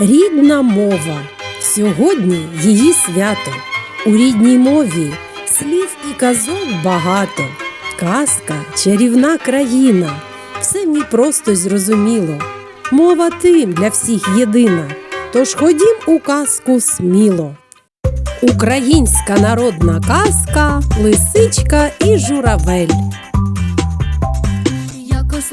Рідна мова. Сьогодні її свято. У рідній мові слів і казок багато. Казка, чарівна країна. Все ній просто зрозуміло. Мова тим для всіх єдина. Тож ходім у казку сміло. Українська народна казка Лисичка і журавель. Якось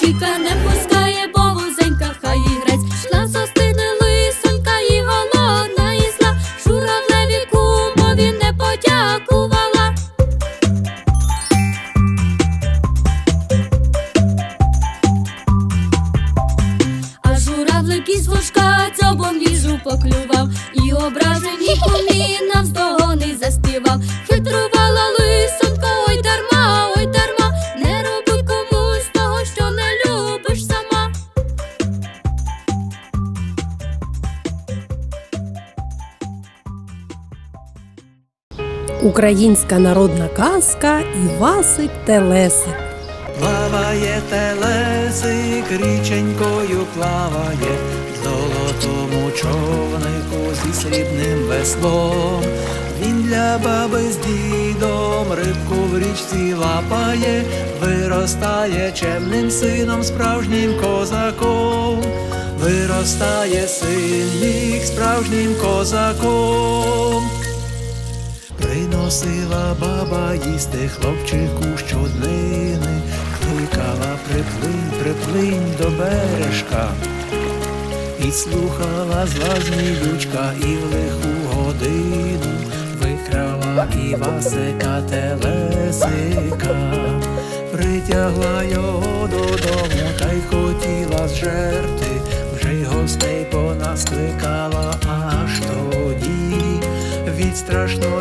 Шіка не пускає, бо вузенька хай грець. Шла з гостини лисонька і голодна і зла. Журавлеві кумові не подякувала. А журавлик із вушка дзьобом їжу поклював, і ображені кумі навздогони Українська народна казка Івасик Телесик. Плаває телесик, річенькою плаває, в золотому човнику зі срібним веслом. Він для баби з дідом рибку в річці лапає, виростає чемним сином, справжнім козаком, виростає син їх справжнім козаком. Приносила баба їсти. Хлопчику щоднини, кликала приплинь, приплинь до бережка, і слухала зла зміючка і в лиху годину викрала Івасика телесика, притягла його додому та й хотіла зжерти, вже й гостей понаскликала аж тоді. Від страшної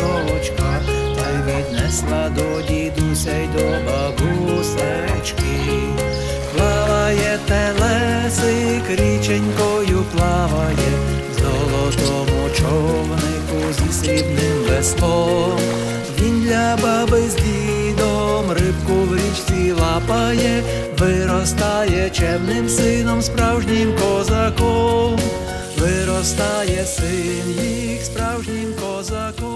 гусочка, та й віднесла до дідуся й до бабусечки. Плаває телесик, річенькою плаває, в золотому човнику зі срібним веслом. Він для баби з дідом рибку в річці лапає, виростає чемним сином, справжнім козаком, виростає син їх справжнім козаком.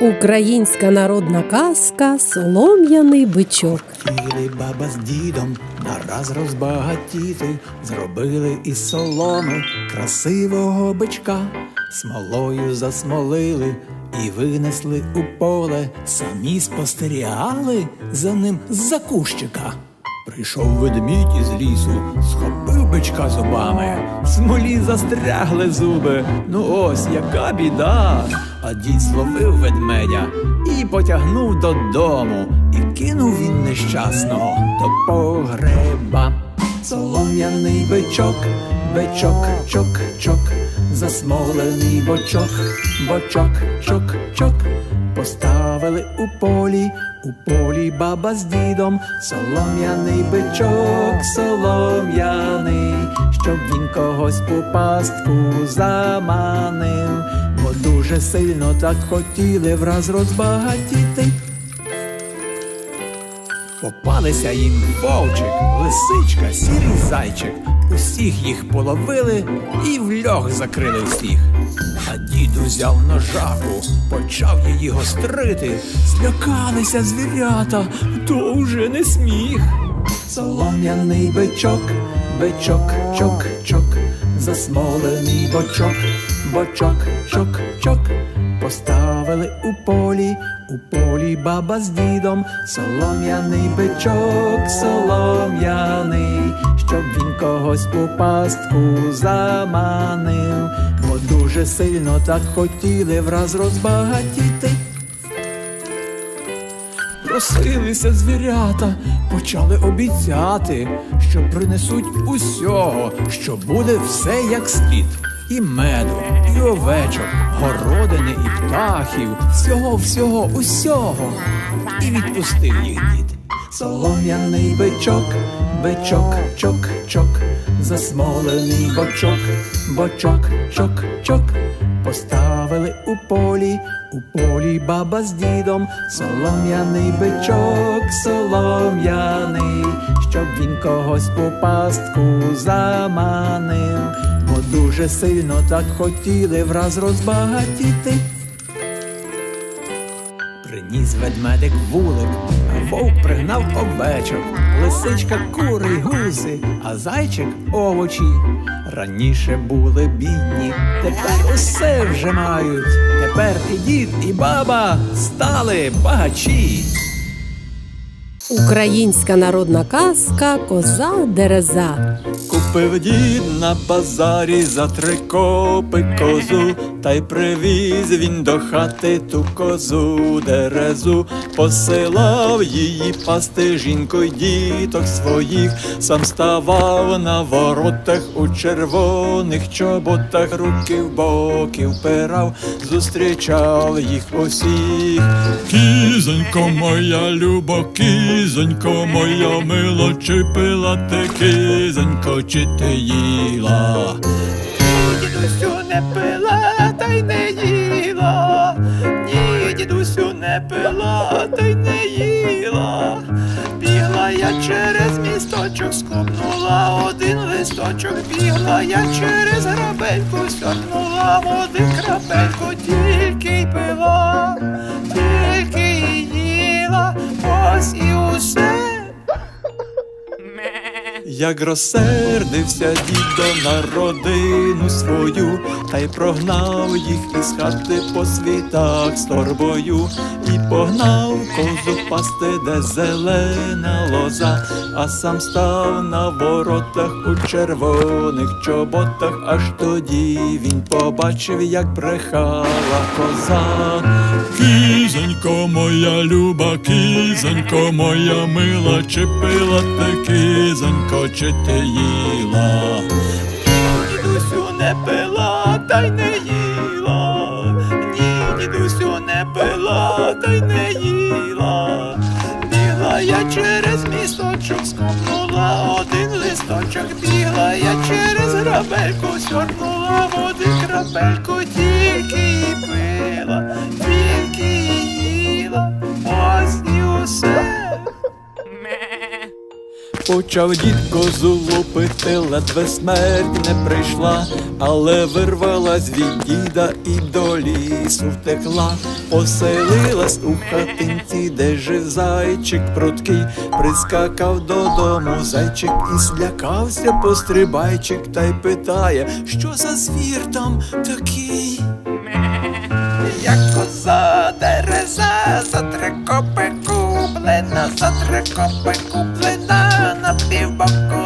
Українська народна казка Солом'яний бичок. Хотіли баба з дідом нараз розбагатіти, зробили із соломи красивого бичка, смолою засмолили і винесли у поле, самі спостерігали за ним з-за кущика. Прийшов ведмідь із лісу, схопив бичка зубами, в смолі застрягли зуби. Ну ось яка біда. А дід зловив ведмедя і потягнув додому, і кинув він нещасного до погреба. Солом'яний бичок, бичок, чок, чок, засмолений бочок, бочок, чок, чок. Поставили у полі, у полі баба з дідом, солом'яний бичок, солом'яний, щоб він когось у пастку заманив, бо дуже сильно так хотіли враз розбагатіти. Попалися їм вовчик, лисичка, сірий зайчик. Усіх їх половили і в льох закрили всіх. А дід узяв ножаку, почав її гострити. Злякалися звірята, то вже не сміх. Солом'яний бичок, бичок, чок, чок, засмолений бочок, бочок, чок, чок. Поставили у полі, у полі баба з дідом, солом'яний бичок, солом'яний, щоб він когось у пастку заманив, бо дуже сильно так хотіли враз розбагатіти. Просилися звірята, почали обіцяти, що принесуть усього, що буде все як слід. І меду, і овечок, городини, і птахів, всього, всього, усього. І відпустив їх дід. Солом'яний бичок, бичок, чок, чок, засмолений бочок, бочок, чок, чок. Поставили у полі, у полі баба з дідом, солом'яний бичок, солом'яний, щоб він когось у пастку заманив, бо дуже сильно так хотіли враз розбагатіти. Приніс ведмедик вулик, а вовк пригнав овечок, лисичка кури гуси, а зайчик овочі. Раніше були бідні, тепер усе вже мають. Тепер і дід, і баба стали багачі. Українська народна казка Коза Дереза. Купив дід на базарі за три копи козу, та й привіз він до хати ту козу дерезу, посилав її пасти жінку й діток своїх, сам ставав на воротах у червоних чоботах, руки в боки впирав, зустрічав їх усіх. Кізонько моя любо, кізонько моя мила, чи пила ти кізонько, чи ти їла? Дідусю не пила, та й не їла. Ні, дідусю не пила, та й не їла. Бігла я через місточок, скупнула один листочок, бігла я через грабельку, сьорнула води крапельку, тільки Як розсердився дідо на родину свою, та й прогнав їх із хати по світах з торбою, і погнав козу пасти, де зелена лоза, а сам став на воротах у червоних чоботах, аж тоді він побачив, як брехала коза. Кізонько моя люба, кізонько моя мила, чи пила ти кізонько, чи ти їла? Дідусю не пила, та й не їла. Я через місточок, скопнула один листочок, бігла я через грабельку, сьорнула води крапельку, тільки і пила, тільки і їла, ось і усе. Почав дід козу ледве смерть не прийшла, але вирвалась від діда і до лісу втекла, поселилась у хатинці, де жив зайчик пруткий, прискакав додому зайчик і злякався пострибайчик, та й питає, що за звір там такий. Як коза дереза, за три копи куплена, за три копи куплена, на півбоку луплена,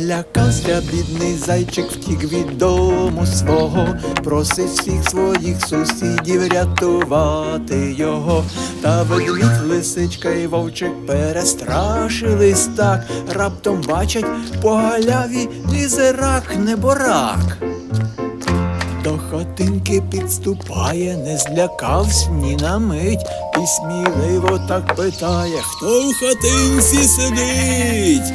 Налякався бідний зайчик, втік від дому свого, просить всіх своїх сусідів рятувати його. Та ведмідь, лисичка і вовчик перестрашились так, раптом бачать по галяві лізе рак неборак. До хатинки підступає, не злякавсь ні на мить, і сміливо так питає, хто в хатинці сидить?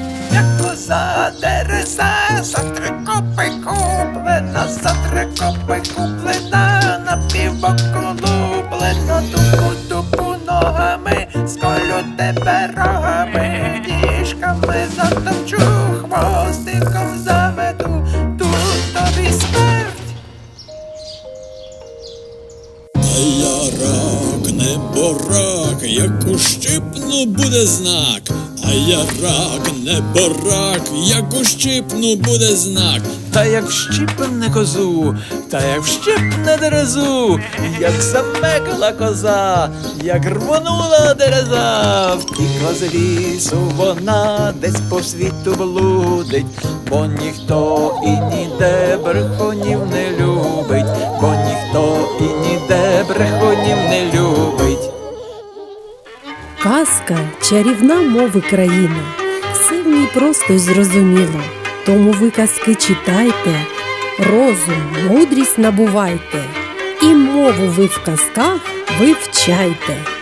Як коза дереза, за три копи куплена, за три копи куплена, на півбоку луплена, тупу тупу ногами, сколю тебе рогами, ніжками затопчу, хвостиком замету, тут тобі смерть. Я рак, не борак, як ущипну буде знак. А я рак, не борак, як ущипну буде знак. Та як вщипне козу, та як вщипне дерезу, як замекла коза, як рвонула дереза, втікла з лісу вона десь по світу блудить, бо ніхто і ніде брехунів не любить, бо ніхто і ніде брехунів Казка чарівна мови країна. Все в ній просто й зрозуміло. Тому ви казки читайте, розум, мудрість набувайте, і мову ви в казках вивчайте.